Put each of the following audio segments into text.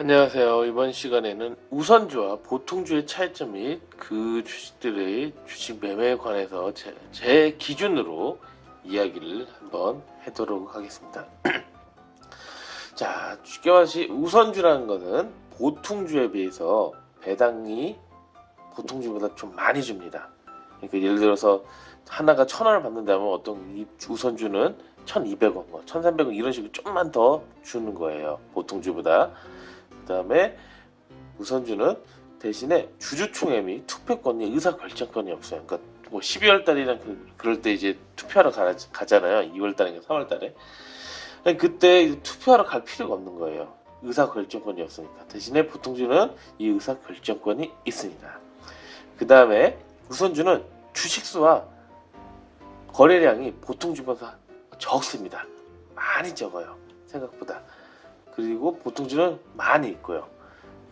안녕하세요. 이번 시간에는 우선주와 보통주의 차이점 및 그 주식들의 주식 매매에 관해서 제, 제 기준으로 이야기를 한번 해도록 하겠습니다. 자, 쉽게 말해서 우선주라는 것은 보통주에 비해서 배당이 보통주보다 좀 많이 줍니다. 그러니까 예를 들어서 하나가 천 원을 받는다면 어떤 이 우선주는 1,200원, 뭐 1,300원 이런 식으로 좀만 더 주는 거예요. 보통주보다. 그다음에 우선주는 대신에 주주총회 및 투표권이 의사 결정권이 없어요. 그러니까 뭐 12월 달이랑 그, 그럴 때 이제 투표하러 가, 가잖아요. 2월 달인가 3월 달에. 그때 투표하러 갈 필요가 없는 거예요. 의사 결정권이 없으니까. 대신에 보통주는 이 의사 결정권이 있습니다. 그 다음에 우선주는 주식수와 거래량이 보통주보다 적습니다. 많이 적어요. 생각보다. 그리고 보통주는 많이 있고요.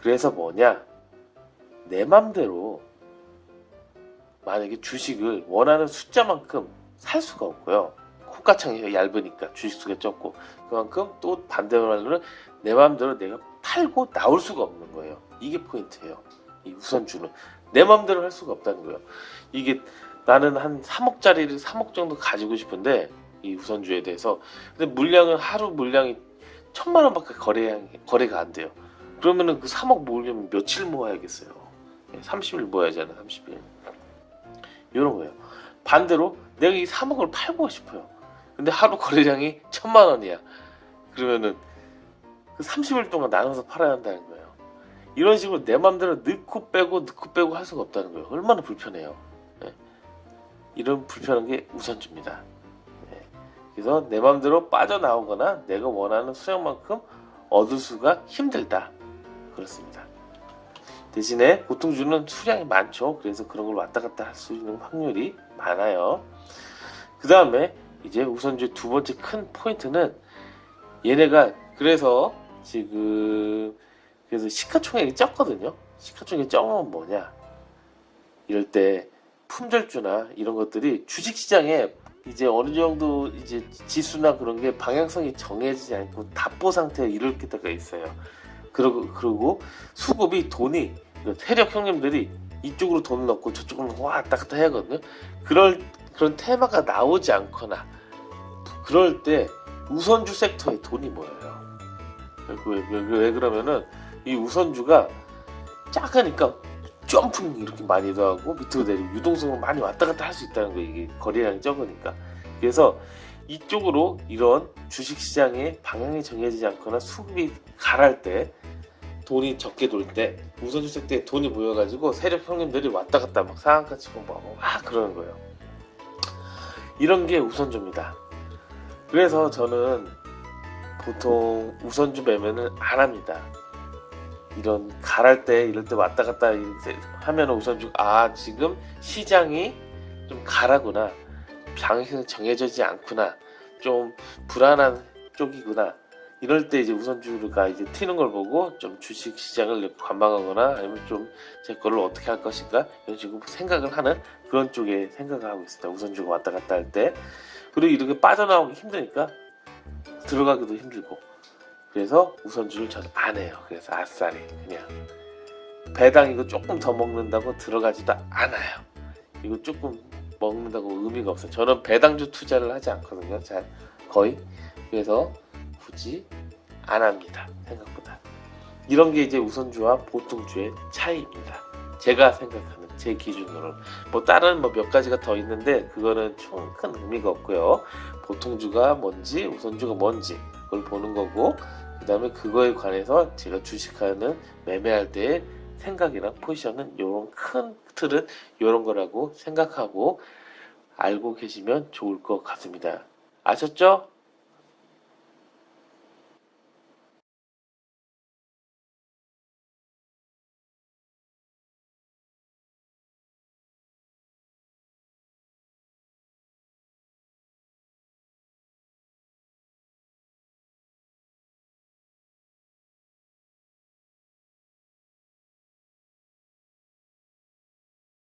그래서 뭐냐? 내 맘대로 만약에 주식을 원하는 숫자만큼 살 수가 없고요. 코가창이 얇으니까 주식수가 적고 그만큼 또 반대로 말로는 내 맘대로 내가 팔고 나올 수가 없는 거예요. 이게 포인트예요. 이 우선주는 내 맘대로 할 수가 없다는 거예요. 이게 나는 한 3억짜리를 3억 정도 가지고 싶은데 이 우선주에 대해서 근데 물량은 하루 물량이 천만 원밖에 거래 거래가 안 돼요. 그러면은 그 3억 모으려면 며칠 모아야겠어요. 30일 모아야잖아, 30일. 이런 거예요. 반대로 내가 이 3억을 팔고 싶어요. 근데 하루 거래량이 천만 원이야. 그러면은 그 30일 동안 나눠서 팔아야 한다는 거예요. 이런 식으로 내 맘대로 넣고 빼고 넣고 빼고 할 수가 없다는 거예요. 얼마나 불편해요. 네. 이런 불편한 게 우선주입니다. 네. 그래서 내 맘대로 빠져나오거나 내가 원하는 수량만큼 얻을 수가 힘들다. 그렇습니다. 대신에 보통주는 수량이 많죠. 그래서 그런 걸 왔다 갔다 할 수 있는 확률이 많아요. 그 다음에 이제 우선주 두 번째 큰 포인트는 얘네가 그래서 지금 그래서 시가총액이 적거든요. 시가총액이 적으면 뭐냐? 이럴 때 품절주나 이런 것들이 주식시장에 이제 어느 정도 이제 지수나 그런 게 방향성이 정해지지 않고 답보 상태에 이를 때가 있어요. 그리고 그리고 수급이 돈이 세력 형님들이 이쪽으로 돈을 넣고 저쪽으로 왔다 갔다 해야거든요. 그럴 그런 테마가 나오지 않거나 그럴 때 우선주 섹터에 돈이 모여요. 왜, 왜, 왜 그러면은 이 우선주가 작으니까 점프는 이렇게 많이도 하고 밑으로 내리고 유동성을 많이 왔다 갔다 할 수 있다는 거 이게 거래량이 적으니까. 그래서 이쪽으로 이런 주식시장의 방향이 정해지지 않거나 수급이 가랄 때 돈이 적게 돌 때 우선주 섹터에 돈이 모여가지고 세력 형님들이 왔다 갔다 막 상한가 치고 막, 막 그러는 거예요. 이런 게 우선주입니다. 그래서 저는 보통 우선주 매매는 안 합니다 이런 가랄 때 이럴 때 왔다 갔다 하면 우선주 아 지금 시장이 좀 가라구나. 방향이 정해지지 않구나. 좀 불안한 쪽이구나. 이럴 때 이제 우선주가 이제 튀는 걸 보고 좀 주식 시장을 관망하거나 아니면 좀 제 거를 어떻게 할 것인가? 이런 식으로 생각을 하는 그런 쪽에 생각을 하고 있습니다. 우선주가 왔다 갔다 할 때. 그리고 이렇게 빠져나오기 힘드니까 들어가기도 힘들고 그래서 우선주를 저는 안 해요 그래서 아싸리 그냥 배당 이거 조금 더 먹는다고 들어가지도 않아요 이거 조금 먹는다고 의미가 없어요. 저는 배당주 투자를 하지 않거든요. 잘 거의 그래서 굳이 안 합니다. 생각보다 이런 게 이제 우선주와 보통주의 차이입니다. 제가 생각하는 제 기준으로 뭐 다른 뭐 몇 가지가 더 있는데 그거는 총 큰 의미가 없고요. 보통주가 뭔지 우선주가 뭔지 그걸 보는 거고 그 다음에 그거에 관해서 제가 주식하는 매매할 때 생각이랑 포지션은 이런 큰 틀은 이런 거라고 생각하고 알고 계시면 좋을 것 같습니다. 아셨죠?